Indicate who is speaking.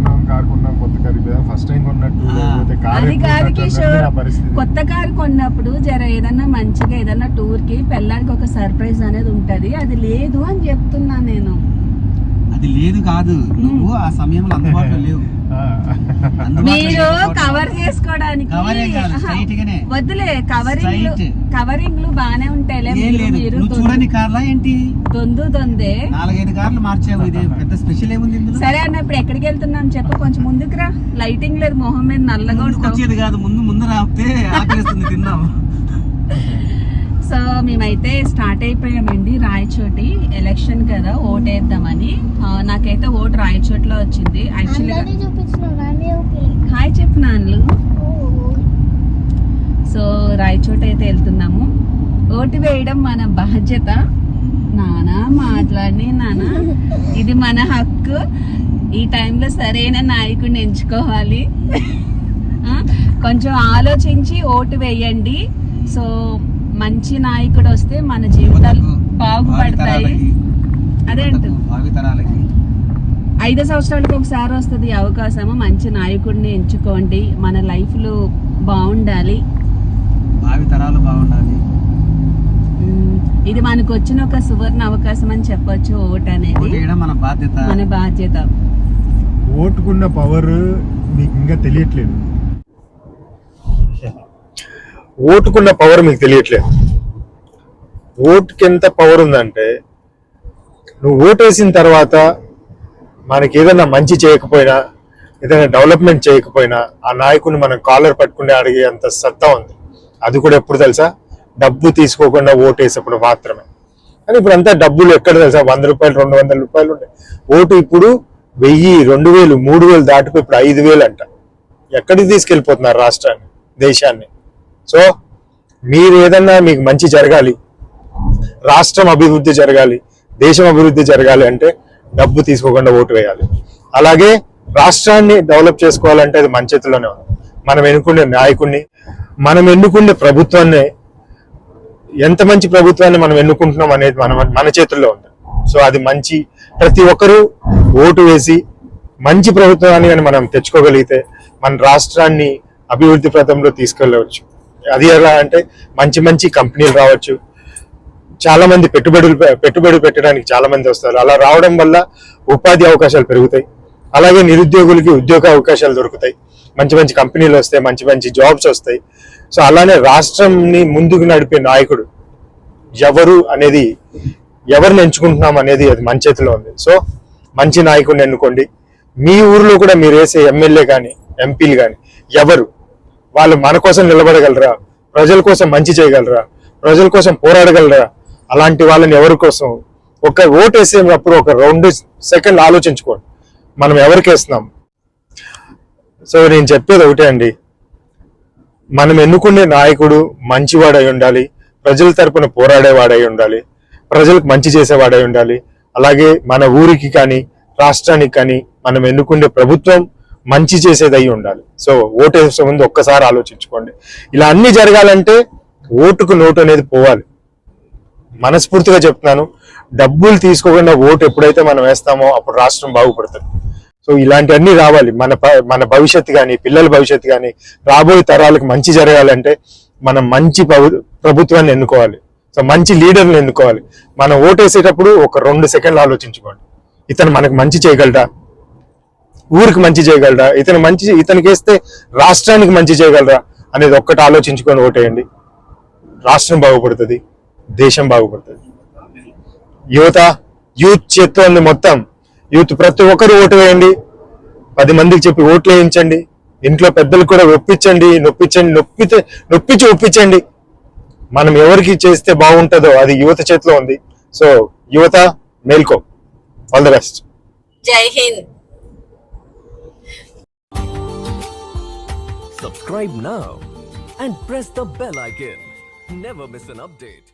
Speaker 1: కొన్నాం
Speaker 2: కారు కొన్నాం కొత్త కారు ఫస్ట్ టైం కొన్నట్టు అది కాదు కిషోర్.
Speaker 1: కొత్త కారు కొన్నప్పుడు జర ఏదన్నా మంచిగా ఏదన్నా టూర్కి పెళ్ళానికి ఒక సర్ప్రైజ్ అనేది ఉంటది. అది లేదు అని చెప్తున్నా నేను.
Speaker 3: అది లేదు కాదు. నువ్వు ఆ సమయంలో అందుబాటులో లేవు.
Speaker 1: మీరు కవర్
Speaker 3: చేసి
Speaker 1: వద్దులే కవరింగ్. కవరింగ్లు బానే ఉంటాయిలే మీరు
Speaker 3: చూడని కార్లా ఏంటి?
Speaker 1: దొందు దొందే
Speaker 3: నాలుగైదు కార్లు మార్చావు. ఇది పెద్ద స్పెషల్ ఏముంది ఇందులో?
Speaker 1: సరే అన్న ఇప్పుడు ఎక్కడికి వెళ్తున్నాం చెప్పు కొంచెం ముందుకు రా. లైటింగ్ లేదు మొహం మీద నల్లగా
Speaker 3: వచ్చేది కాదు. ముందు ముందు రాపితే ఆకలిస్తుంది తిన్నాం
Speaker 1: సో మేమైతే స్టార్ట్ అయిపోయామండి రాయచోటి ఎలక్షన్ కదా ఓట్ వేద్దామని ఆ, నాకైతే ఓటు రాయచోటిలో వచ్చింది. యాక్చువల్గా రాయచోట అయితే వెళ్తున్నాము. ఓటు వేయడం మన బాధ్యత. నానా మాట్లాడి నానా. ఇది మన హక్కు. ఈ టైంలో సరైన నాయకుడిని ఎంచుకోవాలి. కొంచెం ఆలోచించి ఓటు వేయండి. సో మంచి నాయకుడు వస్తే మన జీవితాలు బాగుపడతాయి. అదే అంటుంది ఐదు సంవత్సరాలకు ఒకసారి వస్తుంది ఈ అవకాశము. మంచి నాయకుడిని ఎంచుకోండి. మన లైఫ్లో బాగుండాలి. ఇది మనకు వచ్చిన ఒక సువర్ణ అవకాశం అని చెప్పొచ్చు ఓట్
Speaker 3: ఓటు
Speaker 1: అనేది
Speaker 3: వేయడం మన బాధ్యత.
Speaker 1: మన బాధ్యత.
Speaker 2: ఓటుకున్న పవర్ మీకు ఇంకా తెలియట్లేదు. ఓటుకున్న పవర్ మీకు తెలియట్లేదు. ఓటుకి ఎంత పవర్ ఉందంటే నువ్వు ఓటేసిన తర్వాత మనకి ఏదైనా మంచి చేయకపోయినా ఏదైనా డెవలప్మెంట్ చేయకపోయినా ఆ నాయకుడిని మనం కాలర్ పట్టుకుని అడిగే అంత సత్తా ఉంది. అది కూడా ఎప్పుడు తెలుసా? డబ్బు తీసుకోకుండా ఓటేసేప్పుడు మాత్రమే. కానీ ఇప్పుడు అంతా డబ్బులు ఎక్కడ తెలుసా? వంద రూపాయలు రెండు వందల రూపాయలు ఉన్నాయి ఓటు ఇప్పుడు వెయ్యి రెండు వేలు మూడు వేలు దాటిపోయి ఇప్పుడు ఐదు వేలు అంట. ఎక్కడికి తీసుకెళ్ళిపోతున్నారు రాష్ట్రాన్ని దేశాన్ని? సో మీరు ఏదన్నా మీకు మంచి జరగాలి రాష్ట్రం అభివృద్ధి జరగాలి దేశం అభివృద్ధి జరగాలి అంటే డబ్బు తీసుకోకుండా ఓటు వేయాలి. అలాగే రాష్ట్రాన్ని డెవలప్ చేసుకోవాలంటే అది మన చేతిలోనే ఉంది. మనం ఎన్నుకునే నాయకుడిని మనం ఎన్నుకునే ప్రభుత్వాన్ని ఎంత మంచి ప్రభుత్వాన్ని మనం ఎన్నుకుంటున్నాం అనేది మన మన చేతుల్లో ఉంది. సో అది మంచి ప్రతి ఒక్కరూ ఓటు వేసి మంచి ప్రభుత్వాన్ని కానీ మనం తెచ్చుకోగలిగితే మన రాష్ట్రాన్ని అభివృద్ధి పథంలో తీసుకెళ్ళవచ్చు. అది ఎలా అంటే మంచి మంచి కంపెనీలు రావచ్చు. చాలా మంది పెట్టుబడులు పెట్టుబడి పెట్టడానికి చాలా మంది వస్తారు. అలా రావడం వల్ల ఉపాధి అవకాశాలు పెరుగుతాయి. అలాగే నిరుద్యోగులకి ఉద్యోగ అవకాశాలు దొరుకుతాయి. మంచి మంచి కంపెనీలు వస్తాయి మంచి మంచి జాబ్స్ వస్తాయి. సో అలానే రాష్ట్రంని ముందుకు నడిపే నాయకుడు ఎవరు అనేది ఎవరిని ఎంచుకుంటున్నాం అనేది అది మన చేతిలో ఉంది. సో మంచి నాయకుడిని ఎన్నుకోండి. మీ ఊర్లో కూడా మీరు వేసే ఎమ్మెల్యే కానీ ఎంపీలు కానీ ఎవరు? వాళ్ళు మన కోసం నిలబడగలరా? ప్రజల కోసం మంచి చేయగలరా? ప్రజల కోసం పోరాడగలరా? అలాంటి వాళ్ళని ఎవరి కోసం? ఒక ఓటు వేసేటప్పుడు ఒక రెండు సెకండ్ ఆలోచించుకోండి. మనం ఎవరికి వేస్తున్నాం? సో నేను చెప్పేది ఒకటే అండి. మనం ఎన్నుకునే నాయకుడు మంచివాడై ఉండాలి ప్రజల తరపున పోరాడేవాడై ఉండాలి ప్రజలకు మంచి చేసేవాడై ఉండాలి. అలాగే మన ఊరికి కానీ రాష్ట్రానికి కానీ మనం ఎన్నుకునే ప్రభుత్వం మంచి చేసేది అయి ఉండాలి. సో ఓటు వేసే ముందు ఒక్కసారి ఆలోచించుకోండి. ఇలా అన్ని జరగాలంటే ఓటుకు నోటు అనేది పోవాలి. మనస్ఫూర్తిగా చెప్తున్నాను. డబ్బులు తీసుకోకుండా ఓటు ఎప్పుడైతే మనం వేస్తామో అప్పుడు రాష్ట్రం బాగుపడుతుంది. సో ఇలాంటివన్నీ రావాలి. మన ప- మన భవిష్యత్తు కానీ పిల్లల భవిష్యత్తు కానీ రాబోయే తరాలకు మంచి జరగాలంటే మనం మంచి ప్రభుత్వాన్ని ఎన్నుకోవాలి. సో మంచి లీడర్ని ఎన్నుకోవాలి. మనం ఓటేసేటప్పుడు ఒక రెండు సెకండ్లు ఆలోచించుకోండి. ఇతను మనకు మంచి చేయగలరా ఊరికి మంచి చేయగలరా ఇతను మంచి ఇతనికి వేస్తే రాష్ట్రానికి మంచి చేయగలరా? అనేది ఒక్కటి ఆలోచించుకొని ఓటేయండి. రాష్ట్రం బాగుపడుతుంది. దేశం బాగుపడుతుంది. యువత యూత్ చేత్తోంది మొత్తం. యూత్ ప్రతి ఒక్కరు ఓటు వేయండి. పది మందికి చెప్పి ఓట్లు వేయించండి. ఇంట్లో పెద్దలు కూడా ఒప్పించండి నొప్పించండి నొప్పితే నొప్పించి ఒప్పించండి. మనం ఎవరికి చేస్తే బాగుంటుందో అది యువత చేతిలో ఉంది. సో యువత మేల్కో. ఆల్ ద బెస్ట్
Speaker 1: జై Hind.
Speaker 4: Subscribe now and press the bell icon. Never miss an update.